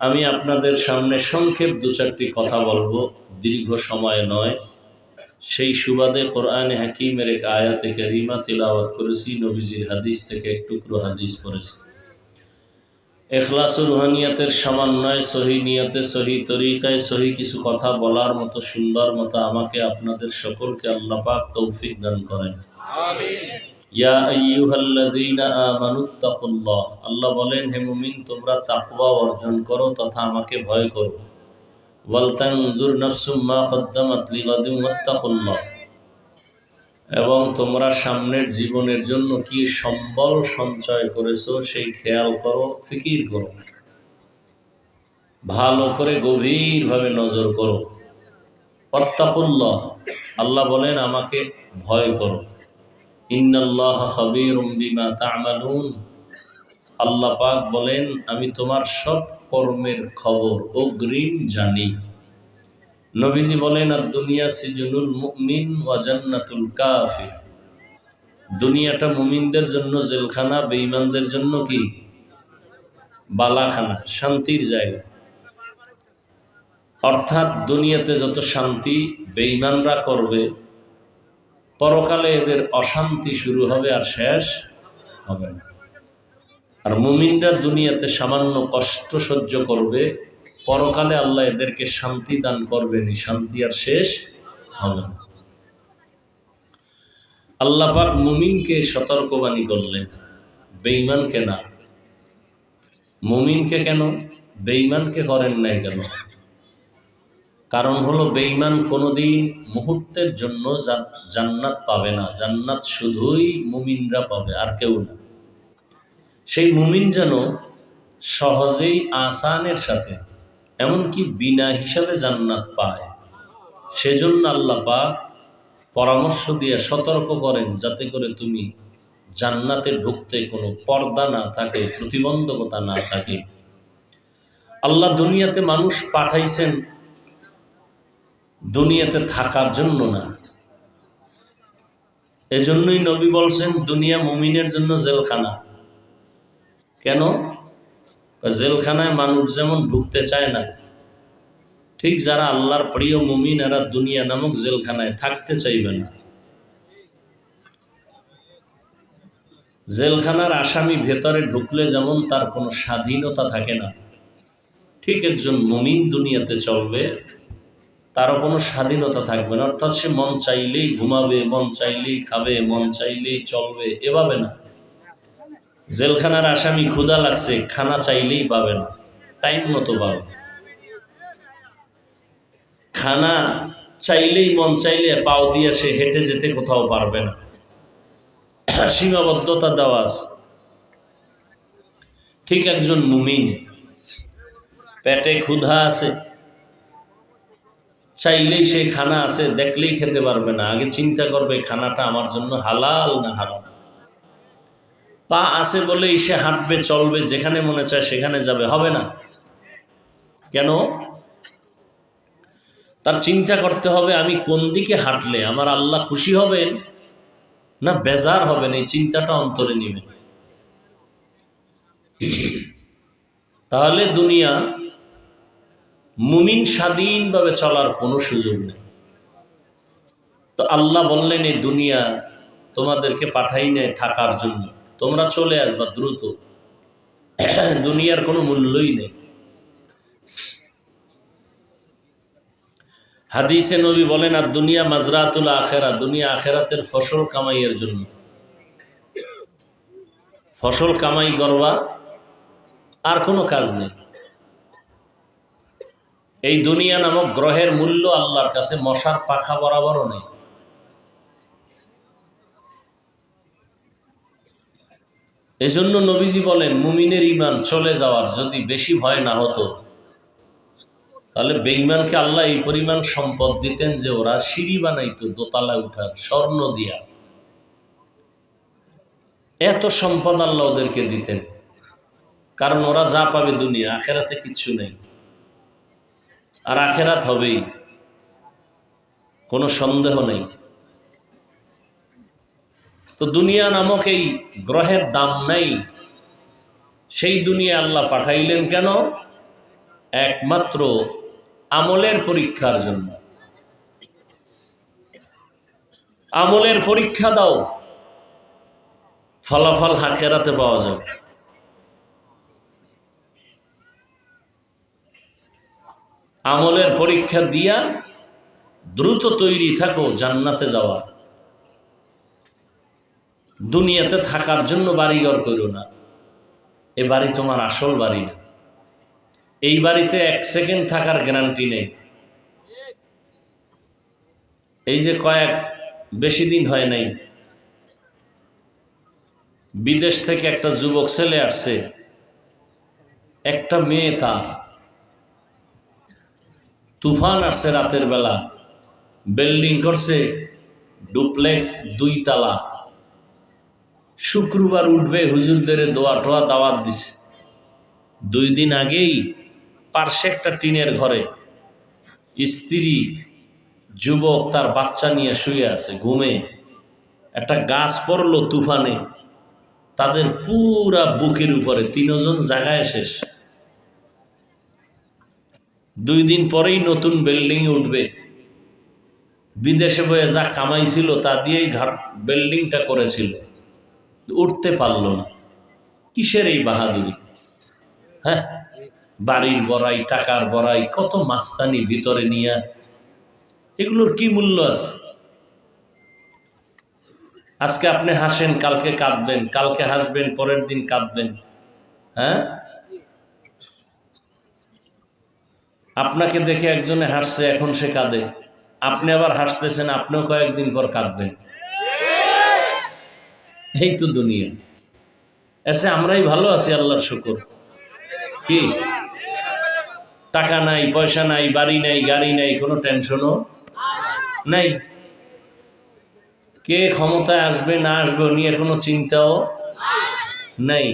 আমি আপনাদের সামনে সংক্ষেপ দু চারটি কথা বলব। দীর্ঘ সময় নয়। সেই সুবাদে কোরআনে হাকিমের এক আয়াতে কারিমা তিলাওয়াত করেছি, নবীজির হাদিস থেকে এক টুকরো হাদিস পড়েছি। এখলাসুল রুহানিয়াতের সামান্যয়, সহি নিয়তে, সহি তরিকায়, সহি কিছু কথা বলার মতো, সুন্দর মতো আমাকে আপনাদের সকলকে আল্লাহ পাক তৌফিক দান করেন। ইয়া আইয়ুহাল্লাযীনা আমানুত্তাকুল্লাহ আল্লাহ বলেন, হে মুমিন, তোমরা তাকওয়া অর্জন করো তথা আমাকে ভয় করো। ওয়ালতানজুর নাফসুম মা কদ্দামাত লিগাদিন ওয়াত্তাকুল্লাহ। এবং তোমরা সামনের জীবনের জন্য কি সম্বল সঞ্চয় করেছ, সেই খেয়াল করো, ফিকির করো। ভালো করে গভীরভাবে নজর করো। অত্তাকুল্লাহ আল্লাহ বলেন, আমাকে ভয় করো। ইন্নাল্লাহ আল্লাহ পাক বলেন, আমি তোমার সব কর্মের খবর অগ্রিম জানি। নবীজি বলেন আর দুনিয়া সিজনুল মুমিন ওয়া জান্নাতুল কাফির। দুনিয়াটা মুমিনদের জন্য জেলখানা, বেঈমানদের জন্য কি? বালাখানা, শান্তির জায়গা। অর্থাৎ দুনিয়াতে যত শান্তি বেঈমানরা করবে পরকালে এদের অশান্তি শুরু হবে আর শেষ হবে আর মুমিনরা দুনিয়াতে সামান্য কষ্ট সহ্য করবে, পরকালে আল্লাহ এদেরকে শান্তি দান করবেনি শান্তি আর শেষ হবে না। আল্লাহ পাক মুমিনকে সতর্কবাণী করলেন, বেঈমানকে না। মুমিনকে কেন? বেঈমানকে করেন নাই কেন? কারণ হলো, বেঈমান কোনোদিন মুহূর্তের জন্য জান্নাত পাবে না। জান্নাত শুধুই মুমিনরা পাবে, আর কেউ না। সেই মুমিন যেন সহজেই আসানের সাথে, এমনকি বিনা হিসাবে জান্নাত পায়, সেজন্য আল্লাহ পরামর্শ দিয়ে সতর্ক করেন, যাতে করে তুমি জান্নাতে ঢুকতে কোনো পর্দা না থাকে, প্রতিবন্ধকতা না থাকে। আল্লাহ দুনিয়াতে মানুষ পাঠাইছেন দুনিয়াতে থাকার জন্য না। এজন্যই নবী বলছেন, দুনিয়া মুমিনের জন্য জেলখানা। কেন? জেলখানায় মানুষ যেমন ঢুকতে চায় না, ঠিক যারা আল্লাহর প্রিয় মুমিন, এরা দুনিয়া নামক জেলখানায় থাকতে চাইবে না। জেলখানার আসামি ভেতরে ঢুকলে যেমন তার কোনো স্বাধীনতা থাকে না, ঠিক একজন মুমিন দুনিয়াতে চলবে তারও কোনো স্বাধীনতা থাকবে না। অর্থাৎ সে মন চাইলেই ঘুমাবে, মন চাইলেই খাবে, মন চাইলেই চলবে, এভাবে না। জেলখানার আসামি ক্ষুধা লাগছে, খানা চাইলেই পাবে না। টাইম মতো পাবে। খানা চাইলেই, মন চাইলে পাও দিয়ে সে হেঁটে যেতে কোথাও পারবে না। সীমাবদ্ধতা দেওয়া আছে। ঠিক একজন মুমিন। পেটে ক্ষুধা আছে চাইলেই সে খানা আছে, দেখলেই খেতে পারবে না। আগে চিন্তা করবে খানাটা আমার জন্য হালাল না হারাম? পা আছে বলেই সে হাঁটবে, চলবে, যেখানে মনে চায় সেখানে যাবে, হবে না? কেন? তার চিন্তা করতে হবে, আমি কোন দিকে হাঁটলে আমার আল্লাহ খুশি হবেন না বেজার হবেন? এই চিন্তাটা অন্তরে নেবেন। তাহলে দুনিয়া মুমিন স্বাধীনভাবে চলার কোনো সুযোগ নেই। তো আল্লাহ বললেন, এই দুনিয়া তোমাদেরকে পাঠাই নেয় থাকার জন্য। তোমরা চলে আসবা দ্রুত। দুনিয়ার কোনো মূল্যই নেই। হাদিসে নবী বলেন, আর দুনিয়া মাজরাতুল আখেরা, দুনিয়া আখেরাতের ফসল কামাইয়ের জন্য। ফসল কামাই করবা আর কোনো কাজ নেই। এই দুনিয়া নামক গ্রহের মূল্য আল্লাহর কাছে মশার পাখা বরাবরও নেই। এজন্য নবীজি বলেন, মুমিনের ইমান চলে যাওয়ার যদি বেশি ভয় না হতো, তাহলে বেঈমানকে আল্লাহ এই পরিমাণ সম্পদ দিতেন যে ওরা সিঁড়ি বানাইত, দোতলা উঠার, স্বর্ণ দিয়া। এত সম্পদ আল্লাহ ওদেরকে দিতেন, কারণ ওরা যা পাবে দুনিয়া, আখেরাতে কিচ্ছু নেই। আর আখেরাত হবেই। কোনো সন্দেহ নেই। তো দুনিয়া নামক এই গ্রহের দাম নাই। সেই দুনিয়া আল্লাহ পাঠাইলেন কেন? একমাত্র আমলের পরীক্ষার জন্য। আমলের পরীক্ষা দাও। ফলাফল হাকেরাতে পাওয়া যাবে। আমলের পরীক্ষা দিয়া দ্রুত তৈরি থাকো জান্নাতে যাওয়া। দুনিয়াতে থাকার জন্য বাড়িঘর করো না। এ বাড়ি তোমার আসল বাড়ি না। এই বাড়িতে এক সেকেন্ড থাকার গ্যারান্টি নেই। এই যে কয়েক বেশি দিন হয় নাই, বিদেশ থেকে একটা যুবক ছেলে আসছে, একটা মেয়ে তার। তুফান আসছে রাতের বেলা। বিল্ডিং করছে ডুপ্লেক্স দুই তালা শুক্রবার উঠবে হুজুরদের দোয়া টোয়া দাওয়াত দিছে। দুই দিন আগেই পার্শ্বে একটা টিনের ঘরে। স্ত্রী, যুবক তার বাচ্চা নিয়ে শুয়ে আছে, ঘুমে। একটা গাছ পড়ল তুফানে। তাদের পুরা বুকের উপরে, তিনজন জায়গায় শেষ। দুই দিন পরেই নতুন বিল্ডিং উঠবে। বিদেশে বয়ে যা কামাইছিল তা দিয়েই ঘাট বিল্ডিংটা করেছিল। উঠতে পারল না। কিসের এই বাহাদুরি? হ্যাঁ? বাড়ির বড়াই, টাকার বড়াই, কত মাস্তানি ভিতরে নিয়ে। এগুলোর কি মূল্য আছে? আজকে আপনি হাসেন, কালকে কাঁদবেন, কালকে হাসবেন, পরের দিন কাঁদবেন। হ্যাঁ? আপনাকে দেখে একজনে হাসছে, এখন সে কাঁদে। আপনি আবার হাসতেছেন, আপনিও কয়েকদিন পর কাঁদবেন। এই তো দুনিয়া। এসে আমরাই ভালো আছি, আল্লাহর শুকুর। কি? টাকা নাই, পয়সা নাই, বাড়ি নাই, গাড়ি নাই, কোনো টেনশনও নাই? কে ক্ষমতায় আসবে, না আসবে নিয়ে কোনো চিন্তাও নাই?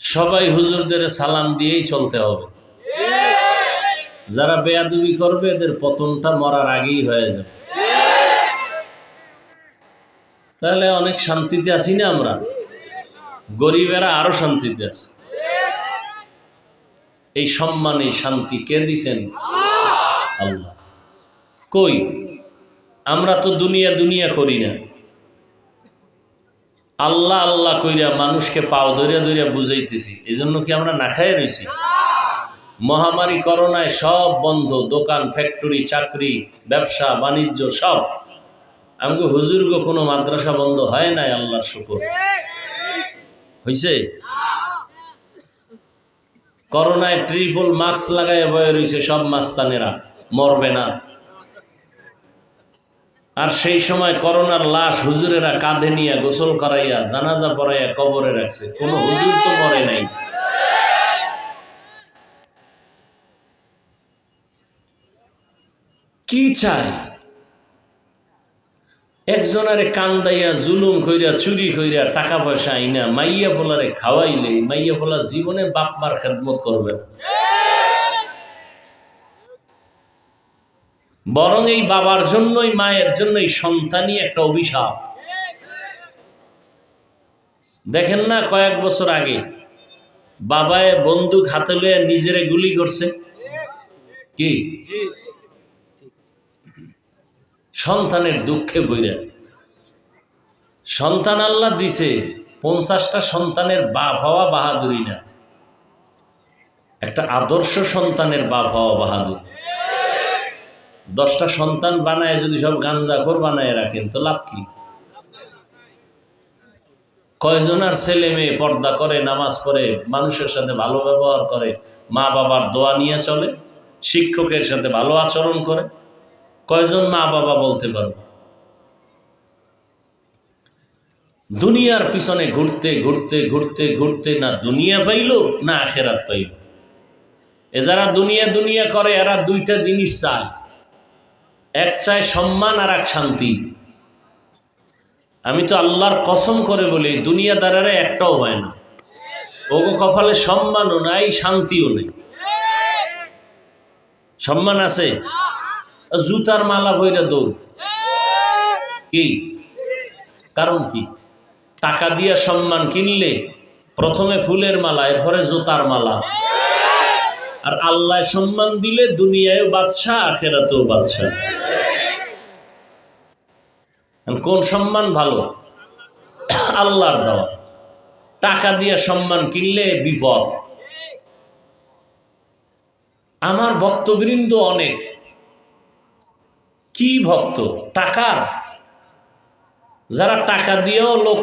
সবাই হুজুরদের সালাম দিয়েই চলতে হবে। যারা বেয়াদুবি করবে, এদের পতনটা মরার আগেই হয়ে যাবে। তাহলে অনেক শান্তিতে আছি না আমরা? গরিবেরা আরও শান্তিতে আছে। এই সম্মান এই শান্তি কে দিছেন? আল্লাহ। কই? আমরা তো দুনিয়া দুনিয়া করি না। আল্লাহ আল্লাহ কইরা মানুষকে পাও ধরিয়া ধরিয়া বুঝাইতেছি। এই জন্য কি আমরা না খাই রয়েছি মহামারী, করোনায় সব বন্ধ, দোকান ফ্যাক্টরি চাকরি, ব্যবসা, বাণিজ্য, সব। আমাকে হুজুরগো কোনো মাদ্রাসা বন্ধ হয় নাই, আল্লাহর শুকর। হইছে? করোনায় ট্রিপল মাস্ক লাগাই বয়ে রয়েছে সব মাস্তানেরা। মরবে না। আর সেই সময় করোনার লাশ হুজুরেরা কাঁধে নিয়ে গোসল করাইয়া জানাজা পড়াইয়া কবরে রাখছে। কোনো হুজুর তো মরে নাই। কি চাই? একজনারে কান্দাইয়া জুলুম কইরা, চুরি কইরা টাকা পয়সা আইনা, মাইয়া পোলারে খাওয়াইলে মাইয়া পোলা জীবনে বাপ মার খেদমত করবে না। বরং এই বাবার জন্যই, মায়ের জন্যই সন্তানই একটা অভিশাপ। দেখেন না কয়েক বছর আগে, বাবায় বন্দুক হাতে লইয়া নিজেরে গুলি করছে। কি? সন্তানের দুঃখে বইরা সন্তান আল্লাহ দিছে, পঞ্চাশটা সন্তানের বাপ হওয়া বাহাদুরি না একটা আদর্শ সন্তানের বাপ হওয়া বাহাদুর। দশটা সন্তান বানায় যদি সব গাঞ্জাখোর বানায় রাখেন, তো লাভ কি? কয়জনার ছেলে মেয়ে পর্দা করে, নামাজ পড়ে, মানুষের সাথে ভালো ব্যবহার করে, মা বাবার দোয়া নিয়ে চলে, শিক্ষকের সাথে ভালো আচরণ করে, কয়জন মা বাবা বলতে পারব? দুনিয়ার পিছনে ঘুরতে ঘুরতে ঘুরতে ঘুরতে না দুনিয়া পাইল, না আখেরাত পাইল। এ যারা দুনিয়া দুনিয়া করে, এরা দুইটা জিনিস চায়। এক চায় সম্মান আর এক শান্তি। আমি তো আল্লাহর কসম করে বলি দুনিয়াদারেরা একটাও হয় না। ওগো কপালে সম্মানও নাই, শান্তিও নেই। সম্মান আছে? জুতার মালা ভৈরা দৌড়। কি? কারণ কি? টাকা দিয়া সম্মান কিনলে প্রথমে ফুলের মালা, এরপরে জুতার মালা। আর আল্লাহ সম্মান দিলে দুনিয়ায় বাদশাহ, আখেরাতেও বাদশাহ। কোন সম্মান ভালো? আল্লাহর দেওয়া। টাকা দিয়ে সম্মান কিনলে বিপদ। আমার ভক্তবৃন্দ অনেক। কি ভক্ত? টাকার। যারা টাকা দিয়েও লোক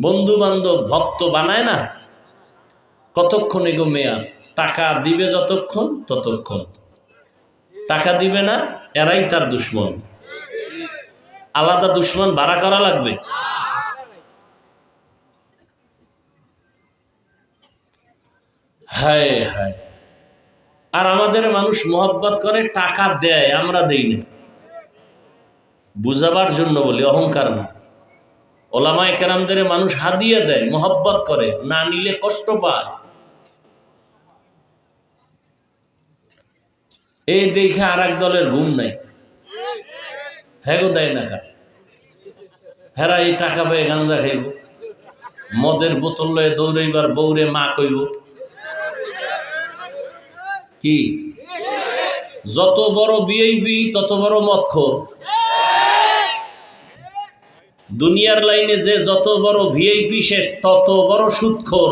বন্ধু বান্ধব ভক্ত বানায় না? কতক্ষণ এগো মেয়াদ? টাকা দিবে যতক্ষণ, ততক্ষণ। টাকা দিবে না, এরাই তার দুশ্মন। আলাদা দুশ্মন ভাড়া করা লাগবে। হায় হায়। আর আমাদের মানুষ মোহব্বত করে, টাকা দেয়, আমরা দেই না। বুঝাবার জন্য বলি, অহংকার না। ওলামায় কেরামদের মানুষ হাদিয়ে দেয়, মোহব্বত করে, না নিলে কষ্ট পায়। এই দেখে আর এক দলের ঘুম নাই। হ্যাঁ গো, দেয় না খা। হেরা এই টাকা পেয়ে গাঞ্জা খাইব। মদের বোতল লয়ে দৌড়াইবার বৌরে মা কইব। কি? যত বড় বিআইবি তত বড় মৎখর দুনিয়ার লাইনে যে যত বড় ভিআইপি সে তত বড় সুৎখোর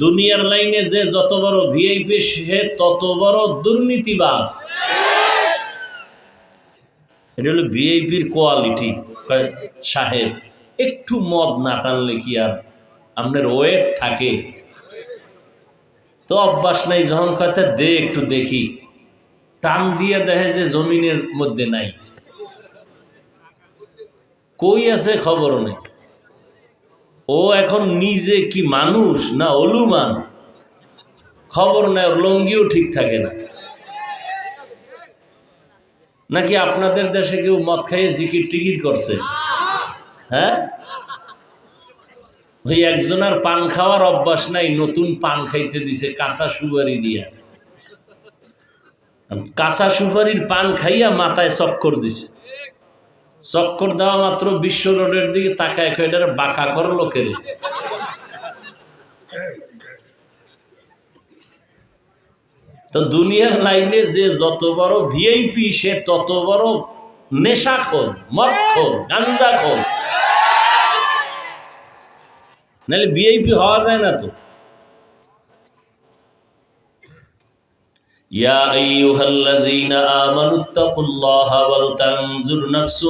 দুনিয়ার লাইনে যে যত বড় ভিআইপি সে তত বড় দুর্নীতিবাজ। এটা হলো ভিআইপির কোয়ালিটি সাহেব, একটু মদ না টানলে কি আর আপনার ওয়েট থাকে? তো অভ্যাস নাই, যখন কথা দে একটু দেখি, টান দিয়ে দেখে যে জমিনের মধ্যে নাই। কই আছে খবর নেই। ও এখন নিজে কি মানুষ না অলুমান? খবর নেই ওর লঙ্গিও ঠিক থাকে না। নাকি আপনাদের দেশে কেউ মদ খাইয়ে জিকির টিকির করছে? হ্যাঁ? ওই একজনের পান খাওয়ার অভ্যাস নাই, নতুন পান খাইতে দিছে, কাঁচা সুপারি দিয়া। কাঁচা সুপারির পান খাইয়া মাথায় চক্কর দিছে। চক্কর দেওয়া মাত্র বিশ্ব রোডের দিকে তাকায় এটার বাঁকা কর লোকের। তো দুনিয়ার লাইনে যে যত বড় ভিআইপি সে তত বড় নেশাখোর, মদখোর, গাঞ্জাখোর। নাহলে ভিআইপি হওয়া যায় না তো। يا أيها الذين آمنوا اتقوا الله ولتنظر نفس